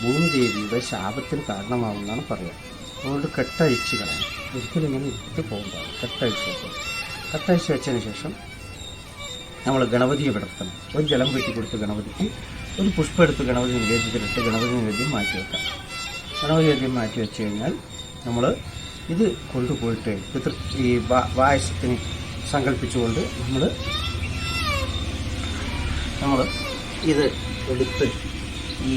ഭൂമിദേവിയുടെ ശാപത്തിന് കാരണമാവുമെന്നാണ് പറയുക അതുകൊണ്ട് കെട്ടഴിച്ച് കളയണം ഒരിക്കലും ഇങ്ങനെ ഇട്ട് പോകണ്ടാവും കെട്ടഴിച്ച് വെക്കണം കെട്ടഴിച്ച് വെച്ചതിന് ശേഷം നമ്മൾ ഗണപതിയെ വിടർത്തണം. ഒരു ജലം വെട്ടി കൊടുത്ത് ഗണപതിക്ക് ഒരു പുഷ്പം എടുത്ത് ഗണപതി നിവേദ്യത്തിലിട്ട് ഗണപതി നിവേദ്യം മാറ്റി വെക്കാം. ഗണപതി നിവേദ്യം മാറ്റി വെച്ച് കഴിഞ്ഞാൽ നമ്മൾ ഇത് കൊണ്ടുപോയിട്ട് പിതൃ ഈ വായസത്തിന് സങ്കല്പിച്ചുകൊണ്ട് നമ്മൾ നമ്മൾ ഇത് എടുത്ത് ഈ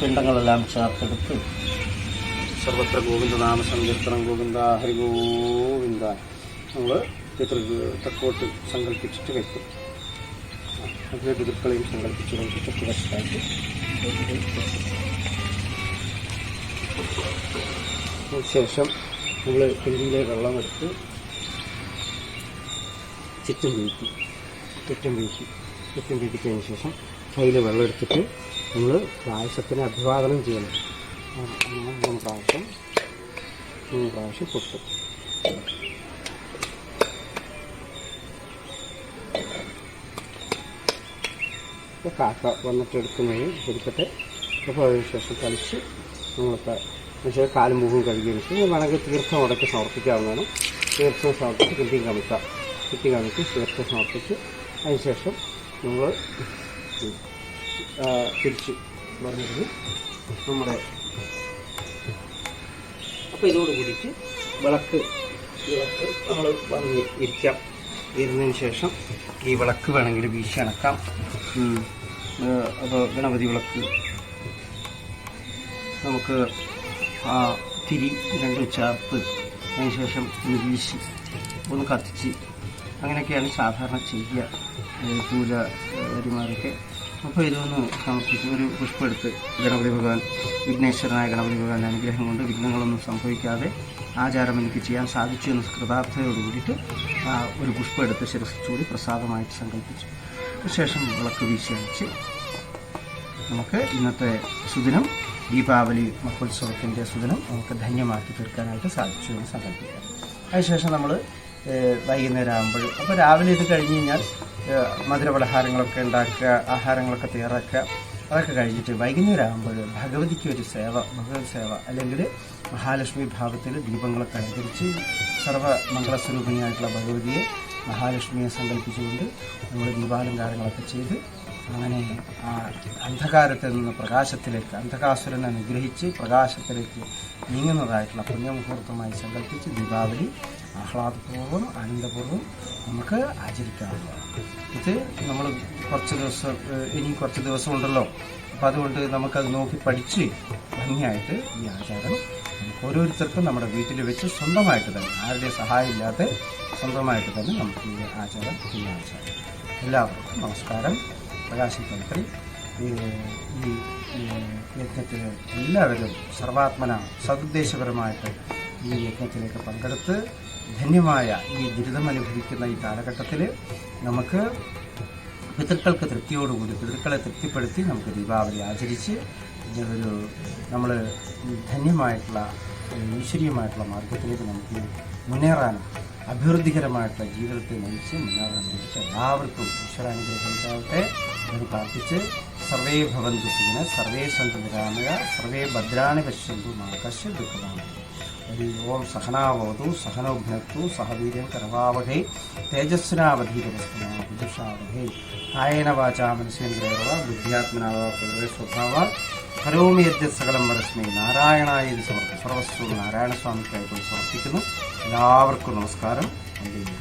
പിണ്ടങ്ങളെല്ലാം ചേർത്തെടുത്ത് സർവത്ര ഗോവിന്ദനാമ സങ്കീർത്തനം ഗോവിന്ദ ഹരി ഗോവിന്ദ. നമ്മൾ പിതൃ തെക്കോട്ട് സങ്കല്പിച്ചിട്ട് വെക്കും അതിലെ പിതൃക്കളെയും സങ്കല്പിച്ച് നമുക്ക് തെക്ക് ശേഷം നമ്മൾ വെള്ളം എടുത്ത് ചുറ്റും വീഴ്ത്തി ചുറ്റും വീഴ്ത്തി ചുറ്റും വീട്ടിക്കഴിഞ്ഞ ശേഷം അതിൽ വെള്ളം എടുത്തിട്ട് നമ്മൾ പായസത്തിന് അഭിവാദനം ചെയ്യണം. മൂന്ന് പ്രാവശ്യം. മൂന്ന് പ്രാവശ്യം പൊട്ടും ഇപ്പോൾ കാക്ക വന്നിട്ട് എടുക്കുന്നത് എടുക്കട്ടെ അപ്പോൾ അതിന് ശേഷം കളിച്ച് നമ്മളിപ്പോൾ എന്നുവെച്ചാൽ കാലും മുഖവും കഴുകിയതിന് ശേഷം വേണമെങ്കിൽ തീർത്ഥം ഉടക്കി സമർപ്പിക്കാവുന്നതാണ്. തീർത്ഥം സമർപ്പിച്ച് കുട്ടിയും കമിക്കാം കിട്ടി കമിച്ച് തീർത്ഥം സമർപ്പിച്ച് അതിനുശേഷം നമ്മൾ തിരിച്ച് പറഞ്ഞിരുന്നു നമ്മുടെ അപ്പോൾ ഇതോട് കൂടിയിട്ട് വിളക്ക് വിളക്ക് നമ്മൾ വന്ന് ഇരിക്കാം. ഇരുന്നതിന് ശേഷം ഈ വിളക്ക് വേണമെങ്കിൽ വീശി അണക്കാം. അപ്പോൾ ഗണപതി വിളക്ക്. നമുക്ക് ആ തിരി രണ്ടും ചേർത്ത് അതിന് ശേഷം ഒന്ന് വീശി ഒന്ന് കത്തിച്ച് അങ്ങനെയൊക്കെയാണ് സാധാരണ ചെയ്യുക. പൂജ പൂജാരിമാരൊക്കെ അപ്പോൾ ഇതൊന്ന് സമർപ്പിച്ച് ഒരു പുഷ്പം എടുത്ത് ഗണപതി ഭഗവാൻ വിഘ്നേശ്വരനായ ഗണപതി ഭഗവാൻ അനുഗ്രഹം കൊണ്ട് വിഘ്നങ്ങളൊന്നും സംഭവിക്കാതെ ആചാരം എനിക്ക് ചെയ്യാൻ സാധിച്ചു എന്ന കൃതാർത്ഥതയോട് കൂടിയിട്ട് ആ ഒരു പുഷ്പം എടുത്ത് ശിരസിച്ചുകൂടി പ്രസാദമായിട്ട് സങ്കല്പിച്ചു. ശേഷം വിളക്ക് വീശി അടിച്ച് നമുക്ക് ഇന്നത്തെ സുദിനം ദീപാവലി മഹോത്സവത്തിന്റെ സുദിനം നമുക്ക് ധന്യമാക്കി തീർക്കാനായിട്ട് സാധിച്ചു എന്ന് സങ്കല്പിക്കാം. അതിനുശേഷം നമ്മൾ വൈകുന്നേരം ആകുമ്പോൾ അപ്പോൾ രാവിലെ ഇത് കഴിഞ്ഞ് കഴിഞ്ഞാൽ ഏഹ്, മധുരപലഹാരങ്ങളൊക്കെ ഉണ്ടാക്കുക ആഹാരങ്ങളൊക്കെ തയ്യാറാക്കുക അതൊക്കെ കഴിഞ്ഞിട്ട് വൈകുന്നേരം ആകുമ്പോൾ ഭഗവതിക്ക് ഒരു സേവ ഭഗവത് സേവ അല്ലെങ്കിൽ മഹാലക്ഷ്മി ഭാവത്തിൽ ദീപങ്ങളൊക്കെ അനുകരിച്ച് സർവ മംഗളസ്വരൂപിണിയായിട്ടുള്ള ഭഗവതിയെ മഹാലക്ഷ്മിയെ സങ്കല്പിച്ചുകൊണ്ട് നമ്മൾ ദീപാലങ്കാരങ്ങളൊക്കെ ചെയ്ത് അങ്ങനെ ആ അന്ധകാരത്തിൽ നിന്ന് പ്രകാശത്തിലേക്ക് അന്ധകാസുരനെ അനുഗ്രഹിച്ച് പ്രകാശത്തിലേക്ക് നീങ്ങുന്നതായിട്ടുള്ള പുണ്യമുഹൂർത്തമായി സങ്കല്പിച്ച് ദീപാവലി ആഹ്ലാദപൂർവം ആനന്ദപൂർവം നമുക്ക് ആചരിക്കാവുന്നതാണ്. ഇത് നമ്മൾ കുറച്ച് ദിവസം ഇനി കുറച്ച് ദിവസം ഉണ്ടല്ലോ. അപ്പം അതുകൊണ്ട് നമുക്കത് നോക്കി പഠിച്ച് ഭംഗിയായിട്ട് ഈ ആചാരം നമുക്ക് ഓരോരുത്തർക്കും നമ്മുടെ വീട്ടിൽ വെച്ച് സ്വന്തമായിട്ട് തന്നെ ആരുടെയും സഹായം ഇല്ലാതെ സ്വന്തമായിട്ട് തന്നെ നമുക്ക് ഈ ആചാരം ചെയ്യാൻ സാധിക്കും എല്ലാവർക്കും നമസ്കാരം. പ്രകാശം തന്ത്രി ഈ യജ്ഞത്തിൽ എല്ലാവരും സർവാത്മന സതുദ്ദേശപരമായിട്ട് ഈ യജ്ഞത്തിലേക്ക് പങ്കെടുത്ത് ധന്യമായ ഈ ദുരിതം അനുഭവിക്കുന്ന ഈ കാലഘട്ടത്തിൽ നമുക്ക് പിതൃക്കൾക്ക് തൃപ്തിയോടുകൂടി പിതൃക്കളെ തൃപ്തിപ്പെടുത്തി നമുക്ക് ദീപാവലി ആചരിച്ച് ഒരു നമ്മൾ ധന്യമായിട്ടുള്ള ഈശ്വരീയമായിട്ടുള്ള മാർഗത്തിലേക്ക് നമുക്ക് മുന്നേറാനും അഭിവൃദ്ധികരമായിട്ടുള്ള ജീവിതത്തെ നയിച്ച് മുന്നേറാൻ വേണ്ടിയിട്ട് എല്ലാവർക്കും ഈശ്വരാനുഗ്രഹം ഉണ്ടാവട്ടെ എന്ന് പ്രാർത്ഥിച്ച് സർവേ ഭവന്തു സുഖിന സർവേ സന്തു നിരാമയ സർവേ ഭദ്രാണി പശ്യന്തു മാകശ്യ ദുഃഖമാണ് ഹരി ഓം സഹനാവതു സഹനോ ഭുനക്തു സഹവീര്യം കരവാവഹേ തേജസ്വിനാവധീരവസ്തുനാവധുഷാവഹേ കായേന വാചാ മനസ്സേന്ദ്രേവ ബുദ്ധ്യാത്മനാവ കരോമി യദ്യത് സകലം വരസ്മി. നാരായണായ ഇത് സമർപ്പ സർവസ്വ നാരായണസ്വാമിക്കായിട്ട് സമർപ്പിക്കുന്നു. എല്ലാവർക്കും നമസ്കാരം. നന്ദി